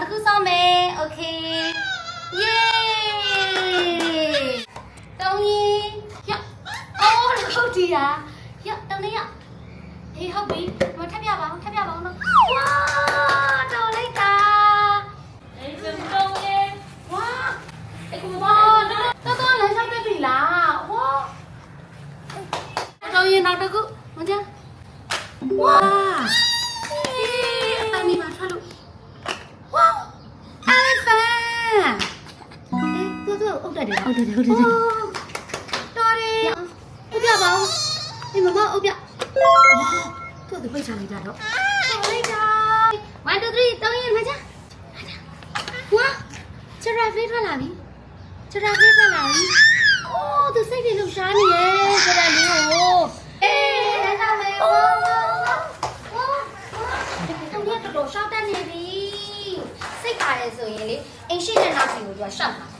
နောက်တစ်ခုစောင့်မယ်โอเค yay တောင်းရင်ရအော်ဒီခုတ်တီးတာရတောင်းနေရဟေးဟုတ်ပြီမထပ်ပြပါအောင်ထပ်ပြပါအောင်နော်ဝါတော်လိုက်တာအေးစံတောင်းရင်ဝါအခုဘာတော့တော်တော်လမ်းလျှောက်ပြပြီလားဝါတောင်းရင်နောက်တစ်ခုမကြဝါ သူသူအုတ်တက်တယ်အုတ်တက်တယ်အုတ်တက်တယ်တော်တယ်အုတ်ပြပါဦးအေးမမအုတ်ပြသူ့သူပိတ်ချလိုက်တာတော့တော်လိုက်တာ1 2 3တောင်းရင်မကြဝါချရာဖေးထွက်လာပြီချရာဖေးထွက်လာပြီအိုးသူစိတ်တွေလှူရှားနေရဲ့ချရာလေးကိုအေးဒါကြောင့်လေဝါဝါတောင်းရတော်တော်ရှောက်တတ်နေပြီစိတ်ပါရဲဆိုရင်လေအင်ရှိတဲ့နောက်စီကိုသူကရှောက်တာ